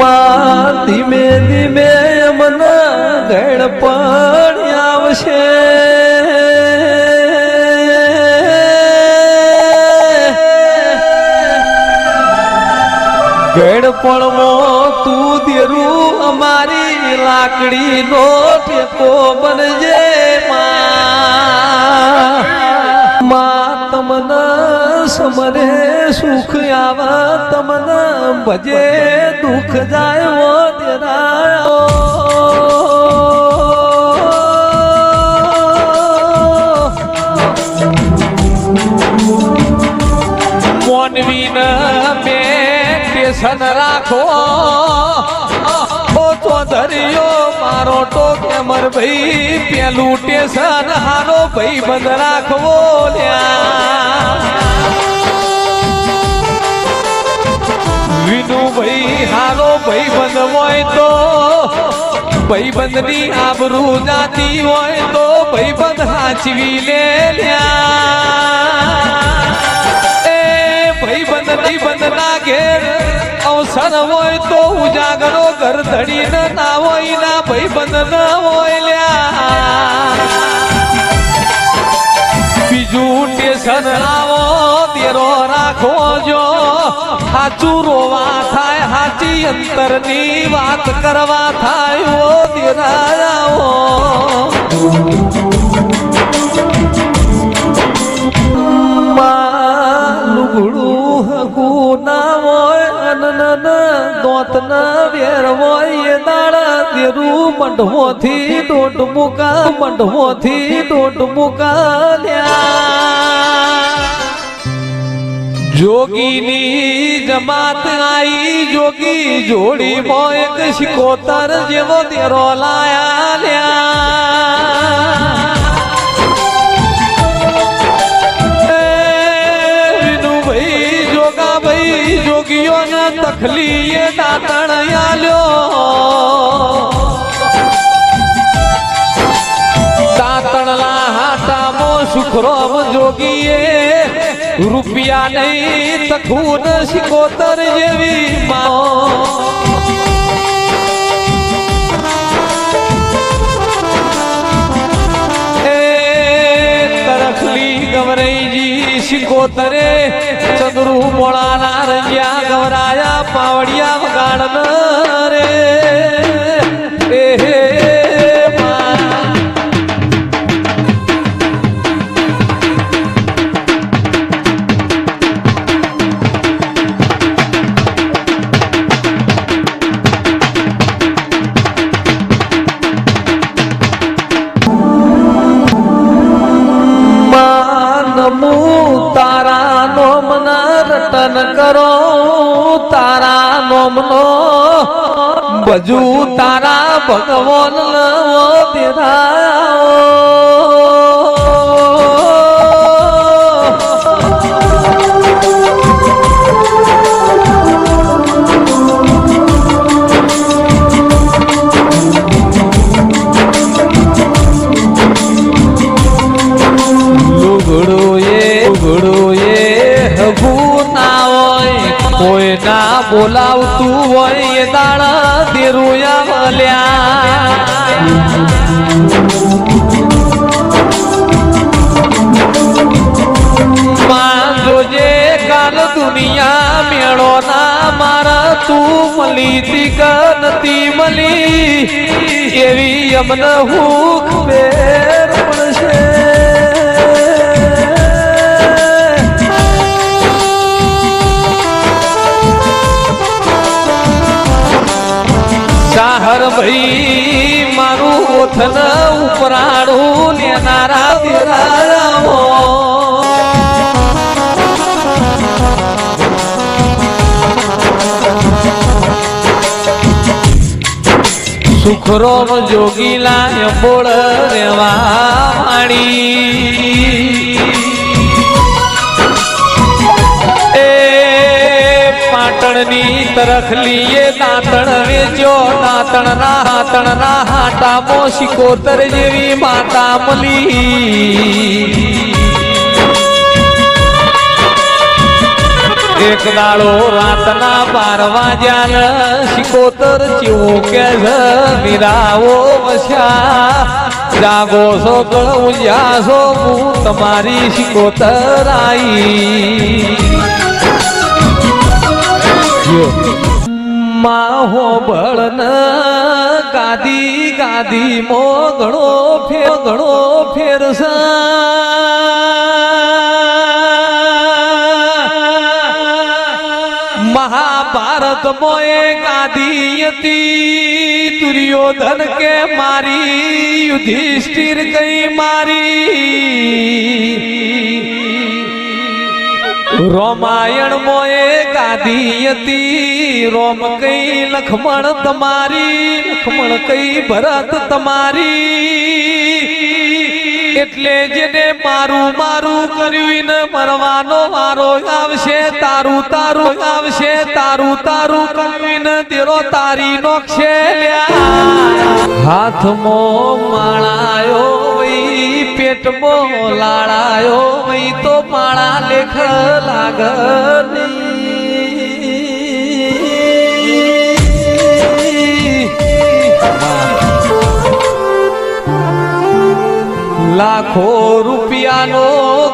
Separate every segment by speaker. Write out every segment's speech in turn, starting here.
Speaker 1: માં ધીમે ધીમે મને ગળ પણ આવશે. ગળપણમાં તું દેરું, અમારી લાકડી નો ટેકો બનજે. સમરે સુખ આવ તમને ભજે દુઃખ જાય ઓ મોનવીન બે સ્ટેશન રાખો ધર્યો મારો ટોકે મર ભાઈ, પેલું ટેશન હારો ભાઈ બંધ રાખવો વિનુ વિનુભાઈ, હારો ભાઈ બંધ હોય તો, ભાઈ બંધની આબરૂ જાતી હોય તો, ભાઈ બંધ હાચવી લે લ્યા. એ ભાઈ બંધની બંધ ના ઘેર અવસર હોય તો ઉજાગરો ઘર ધડી ના હોય, ના ભાઈ બંધ ના હોય લ્યા. બીજું ટેશન આવો તેરો રાખો જો. સાચું રોવા થાય, સાચી અંતરની વાત કરવા થાય, ઓ તેરા આવો તેરું મંડવોથી દોટ મુકા મંડવોથી દોટ જોગીની જમાત આઈ, જોગી જોડી મોય એક શિકોતર જેવો તેરો લાયા લ્યા. જોગીઓને તખલીએ દાતણ આલ્યો. જોગીએ રૂપિયા નહીં તખૂન શિકોતર જેવી માં. શિકોતરે ચંદ્રુ મોળાના રંગ્યા ગવરાયા પાવડિયા વગાડન બજુ તારા ભગવાન નવો બોલાવતું હોય એ દાડા દુનિયા મેળો ના મારા, તું મળી તી કે નથી મળી એવી અમને હું ખબર પડશે. સાહર ભાઈ, મારું ઓથન ઉપરાણું લેનારા દેરાવો સુખરોમ જોગીલા બોળ રેવા એ પાટણની તરખલીએ દાંતણ વેચો દાંતણ ના હાતણ ના હાટામો શિકોતર જેવી માતા મળી એક દાડો રાતના પારવા વાગ્યા શિકોતર ચીવું કે મીરાવો વસ્યા. જાગો છો ગળું જાશો હું તમારી શિકોતર આઈ. માહો બળન ગાદી ગાદી મો ઘણો ફેર ઘણો ફેરસા મહાભારત મોએ ગાદી હતી. દુર્યોધન કે મારી, યુધિષ્ઠિર કઈ મારી. રોમાયણ મોએ ગાદી હતી. રોમ કઈ લખમણ તમારી, લખમણ કઈ ભરત તમારી. એટલે જેને મારું મારું કર્યું ને મરવાનો મારો આવશે, તારું તારું આવશે, તારું તારું કર્યું તેરો તારી નોખશે હાથમો માણાયો વઈ, પેટમો લાળાયો વઈ, તો માળા લેખ લાગની. લાખો રૂપિયાનો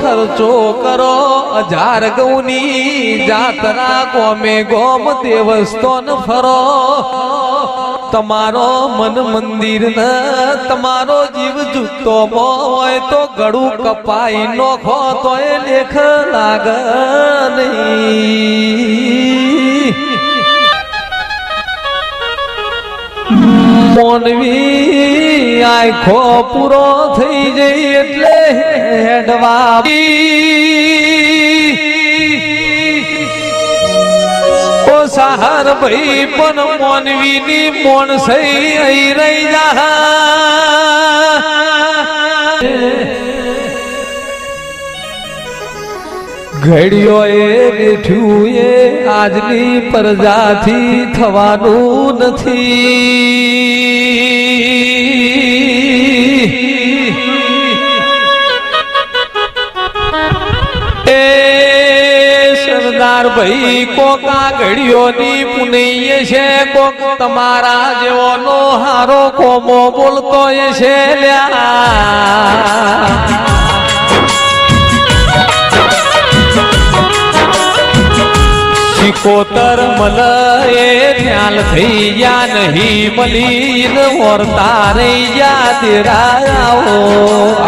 Speaker 1: ખર્ચો કરો. હજાર ગૌની જાતરા કોમે ગોમ દેવસ્થાન ફરો. તમારો મન મંદિર ન તમારો જીવ જુતો હોય તો ગળું કપાઈ નોખો તો એ લેખ લાગ નહીં. મોનવી આખો પૂરો થઈ જઈ એટલે હેડવા ઓ સહાર ભાઈ, પણ મોનવી ની મોણ સઈ અહીં રહી જા. ઘડિયો એ બેઠું એ આજની પ્રજાથી થવાનું નથી. સરદાર ભાઈ કોકા ઘડીઓની પુનૈય છે, કોક તમારા જેવોનો હારો કોમો બોલતો એ છે લ્યા. કોતર મલ એ ખ્યાલ થઈ યા નહીં, મલીન વર્તા રહી યા તેરા આવો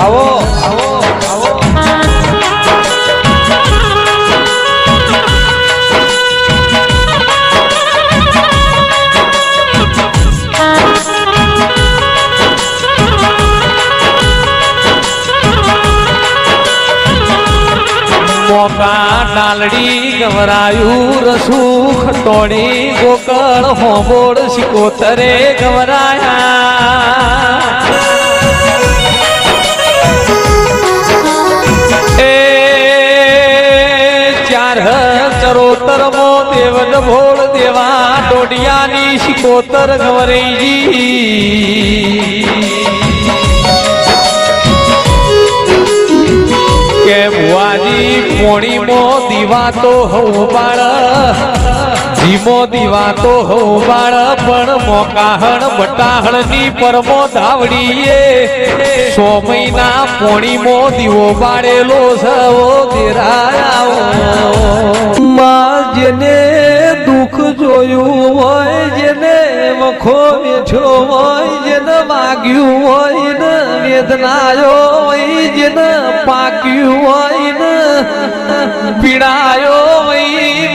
Speaker 1: આવો આવો. ગવરાયું રસુખ ખટોણી ગોકળ હોબોળ શિકોતરે ગવરાયા. એ ચાર ચરોતર મો દેવન ભોળ દેવા ડોડિયાની શિકોતર ગવરેજી. ભુવાજી મો દીવા તો હવ બાળ. ધીમો દીવા તો હવ બાળ, પણ મોકાહણ બટાહણની પરમો ધાવડીએ. સો મહિના પોણીમો દીવો બાળેલો સવો દેરાયા. માં જેને દુઃખ જોયું હોય, જેને વખો વેઠો હોય, જેને માગ્યું હોય, ને વેદનાયો હોય, જેને પાક્યું હોય, ને પીડાયો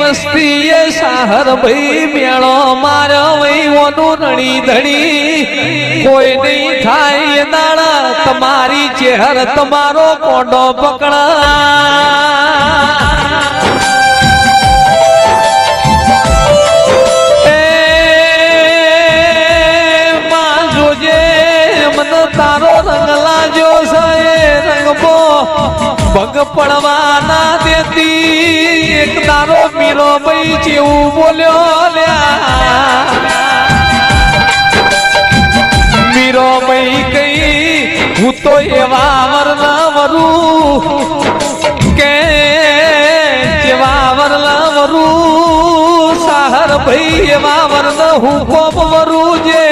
Speaker 1: વઈ મસ્તી એ સાહર ભાઈ મેળો મારો વૈવોનું રણી ધણી. કોઈ નહીં થાય દાણા તમારી ચહેર તમારો કોડો પકડા. તારો રંગ લાજો છે રંગ ભગ પડવાના દેતી એક તારો મીરો ભાઈ જેવું બોલ્યો લ્યા. મીરો ભાઈ કઈ, હું તો એવા વરના વરું. કે જેવા વરલા વરું. ભાઈ વરન હું કોમ વરું જે?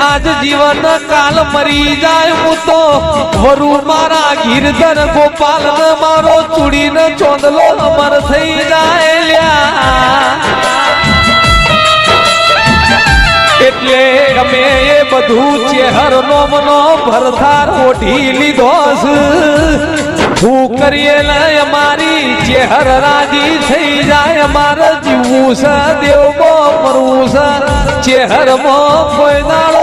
Speaker 1: આજ જીવન કાલ મરી જાય હું તો. વરું મારા ગીરધર ગોપાલ મારો ચૂડી ને ચોંદલો અમર થઈ જાય લ્યા. એટલે અમે એ બધું ચેહર નો મનો ભરધાર ઓઢી લીધો હું કરીએ લય અમારી ચેહર રાજી થઈ જાય અમારે જીવવું છે દેવમાં મરવું છે ચેહરમાં કોઈ દાડો